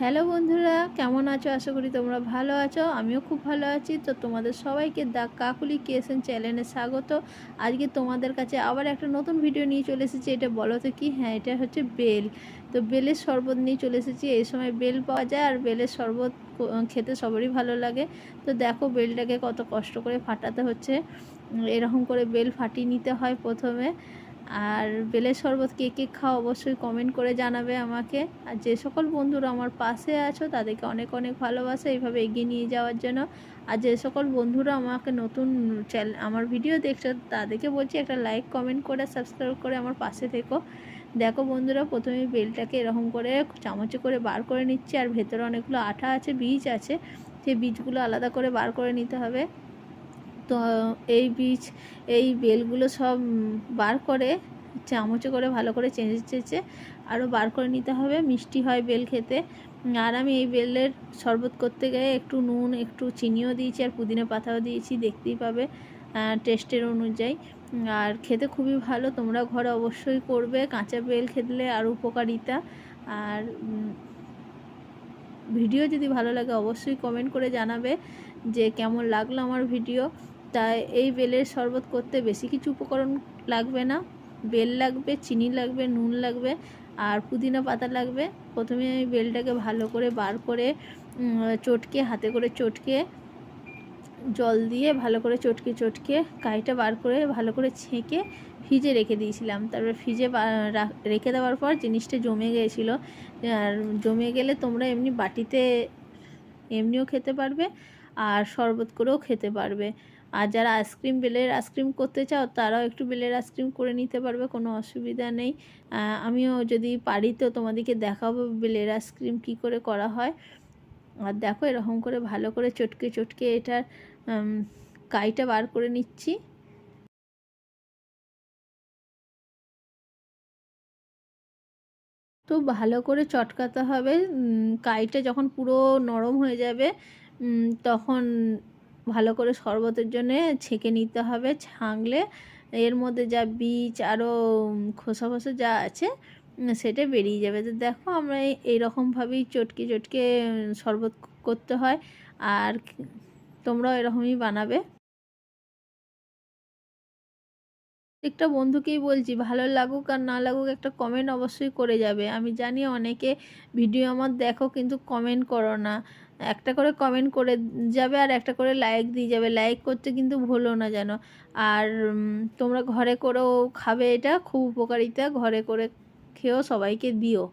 Hello বন্ধুরা, কেমন আছো? আশা করি তোমরা ভালো আছো। আমিও খুব ভালো আছি। তো তোমাদের সবাইকে দা কাকুলি কেসেন চ্যানেলে স্বাগত। আজকে তোমাদের কাছে আবার একটা নতুন ভিডিও নিয়ে চলে এসেছি। এটা বলো তো কি? হ্যাঁ এটা হচ্ছে বেল। তো বেলের শরবত নিয়ে চলে এসেছি। এই সময় বেল পাওয়া যায় আর বেলের শরবত খেতে সবারই ভালো লাগে। তো দেখো বেলটাকে কত কষ্ট করে ফাটাতে হচ্ছে। এরকম করে বেল ফাটিয়ে নিতে হয় প্রথমে। আর বেলের শরবত কে কে খাও অবশ্যই কমেন্ট করে জানাবে আমাকে। আর যে সকল বন্ধুরা আমার পাশে আছো, তাদেরকে অনেক অনেক ভালোবাসা এইভাবে এগিয়ে নিয়ে যাওয়ার জন্য। আর যে সকল বন্ধুরা আমাকে নতুন চ্যানেল আমার ভিডিও দেখছ, তাদেরকে বলছি একটা লাইক কমেন্ট করে সাবস্ক্রাইব করে আমার পাশে থেকো। দেখো বন্ধুরা, প্রথমে বেলটাকে এরকম করে চামচে করে বার করে নিচ্ছে, আর ভেতরে অনেকগুলো আঠা আছে, বীজ আছে। সেই বীজগুলো আলাদা করে বার করে নিতে হবে। তো, এই বীজ, এই বেলগুলো সব বার করে, চামচে করে ভালো করে চেঁচে চেঁচে আরও বার করে নিতে হবে। মিষ্টি হয় বেল খেতে। আর আমি এই বেলের শরবত করতে গিয়ে একটু নুন, একটু চিনিও দিয়েছি আর পুদিনা পাতাও দিয়েছি, দেখতেই পাবে টেস্টের অনুযায়ী। আর খেতে খুবই ভালো, তোমরা ঘরে অবশ্যই করবে, কাঁচা বেল খেলে আর উপকারিতা। আর ভিডিও যদি ভালো লাগে অবশ্যই কমেন্ট করে জানাবে যে কেমন লাগল আমার ভিডিও। তাই এই বেলের শরবত করতে বেশি কিছু উপকরণ লাগবে না। বেল লাগবে, চিনি লাগবে, নুন লাগবে আর পুদিনা পাতা লাগবে। প্রথমে আমি বেলটাকে ভালো করে বার করে চটকে, হাতে করে চটকে, জল দিয়ে ভালো করে চটকে চটকে কাইটা বার করে ভালো করে ছেঁকে ফ্রিজে রেখে দিয়েছিলাম। তারপর ফ্রিজে রেখে দেওয়ার পর জিনিসটা জমে গিয়েছিল। আর জমে গেলে তোমরা এমনি বাটিতে এমনিও খেতে পারবে আর শরবত করেও খেতে পারবে। আর যারা আইসক্রিম বেলের আইসক্রিম করতে চাও, তারাও একটু বেলের আইসক্রিম করে নিতে পারবে, কোনো অসুবিধা নেই। আমিও যদি পারি তো তোমাদেরকে দেখাবো বেলের আইসক্রিম কী করে করা হয়। আর দেখো এরকম করে ভালো করে চটকে চটকে এটার কাইটা বার করে নিচ্ছি। তো ভালো করে চটকাতে হবে কাইটা যখন পুরো নরম হয়ে যাবে তখন ভালো করে শরবতের জন্য ছেঁকে নিতে হবে, ছাঁকলে এর মধ্যে যা বীজ আরও খোসা খোসা যা আছে সেটা বেরিয়ে যাবে। তো দেখো আমরা এই- এইরকমভাবেই চটকে চটকে শরবত করতে হয় আর তোমরাও এরকমই বানাবে। প্রত্যেকটা বন্ধুকেই বলছি, ভালো লাগুক আর না লাগুক একটা কমেন্ট অবশ্যই করে যাবে। আমি জানি অনেকে ভিডিও আমার দেখো কিন্তু কমেন্ট করো না। একটা করে কমেন্ট করে যাবে আর একটা করে লাইক দিয়ে যাবে। লাইক করতে কিন্তু ভুলো না যেন। আর তোমরা ঘরে করেও খাবে এটা। খুব উপকারিতা। ঘরে করে খেয়েও সবাইকে দিও।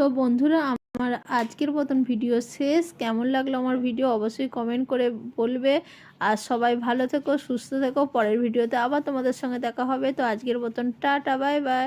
তো বন্ধুরা, আমার আজকের মতন ভিডিও শেষ। কেমন লাগল আমার ভিডিও অবশ্যই কমেন্ট করে বলবে। আর সবাই ভালো থেকো, সুস্থ থেকো। পরের ভিডিওতে আবার তোমাদের সঙ্গে দেখা হবে। তো আজকের মতন টাটা বাই বাই